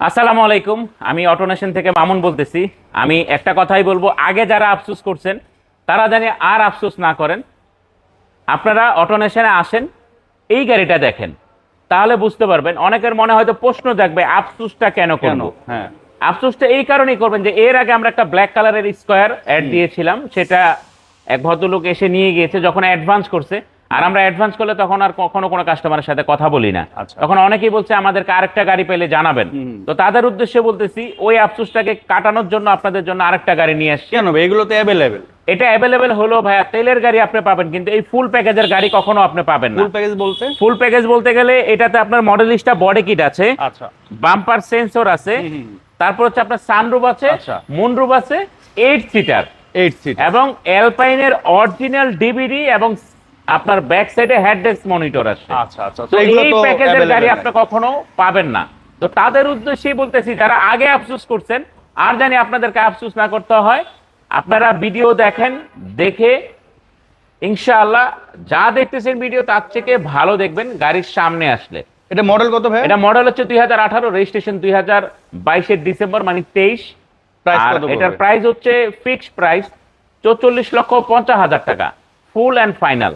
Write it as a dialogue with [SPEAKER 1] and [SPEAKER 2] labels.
[SPEAKER 1] আসসালামু আলাইকুম আমি অটোনেশন থেকে মামুন বলতেছি। আমি একটা কথাই বলব আগে যারা আফসোস করছেন তারা জানি আর আফসোস না করেন। আপনারা অটোনেশনে আসেন এই গাড়িটা দেখেন। তাহলে বুঝতে পারবেন অনেকের মনে হয়তো প্রশ্ন জাগবে আফসোসটা কেন
[SPEAKER 2] কেন? হ্যাঁ।
[SPEAKER 1] আফসোসটা এই কারণেই করবেন যে এর আগে আমরা একটা ব্ল্যাক কালারের স্কোয়ার অ্যাড দিয়েছিলাম সেটা এক ভদ্রলোক এসে নিয়ে গিয়েছে যখন অ্যাডভান্স করছে। আর আমরা অ্যাডভান্স করলে তখন আর কখনো কোনো কাস্টমারের সাথে কথা বলি না।
[SPEAKER 2] আচ্ছা।
[SPEAKER 1] তখন অনেকেই বলছে আমাদেরকে আরেকটা গাড়ি পেলে জানাবেন। তো তাদের উদ্দেশ্যে বলতেছি ওই আফসোসটাকে কাটানোর জন্য আপনাদের জন্য আরেকটা গাড়ি নিয়ে আসছি।
[SPEAKER 2] কেন এগুলো তো অ্যাভেলেবেল
[SPEAKER 1] এটা অ্যাভেলেবেল হলো ভাইয়া তেলের গাড়ি আপনি পাবেন কিন্তু এই ফুল প্যাকেজের গাড়ি কখনো আপনি পাবেন না।
[SPEAKER 2] ফুল প্যাকেজ বলতে?
[SPEAKER 1] ফুল প্যাকেজ বলতে গেলে এটাতে আপনার মডেলিস্টা বডি কিট আছে
[SPEAKER 2] আচ্ছা।
[SPEAKER 1] বাম্পার সেন্সর আছে। তারপর হচ্ছে আপনার সানরুফ আছে
[SPEAKER 2] আচ্ছা।
[SPEAKER 1] মুনরুফ আছে এইট সিটার
[SPEAKER 2] এইট সিট
[SPEAKER 1] এবং অ্যালপাইনের অরিজিনাল ডিভিডি এবং আপনার ব্যাক সাইডে হেড ডেস্ক মনিটর আছে।
[SPEAKER 2] আচ্ছা আচ্ছা
[SPEAKER 1] তো এই প্যাকেজের গাড়ি। আপনি কখনো পাবেন না। তো তাদের উদ্দেশ্যেই বলতেছি যারা আগে আফসোস করছেন আর জানি আপনাদেরকে আফসোস না করতে হয় আপনারা ভিডিও দেখেন দেখে ইনশাআল্লাহ যা দেখতেছেন ভিডিও তার থেকে ভালো দেখবেন গাড়ির সামনে আসলে।
[SPEAKER 2] এটা মডেল কত ভাই?
[SPEAKER 1] এটা মডেল হচ্ছে দুই হাজার আঠারো রেজিস্ট্রেশন দুই হাজার বাইশের ডিসেম্বর মানে তেইশ। আর? এটার প্রাইস হচ্ছে ফিক্সড প্রাইস চৌচল্লিশ লক্ষ পঞ্চাশ হাজার টাকা ফুল অ্যান্ড ফাইনাল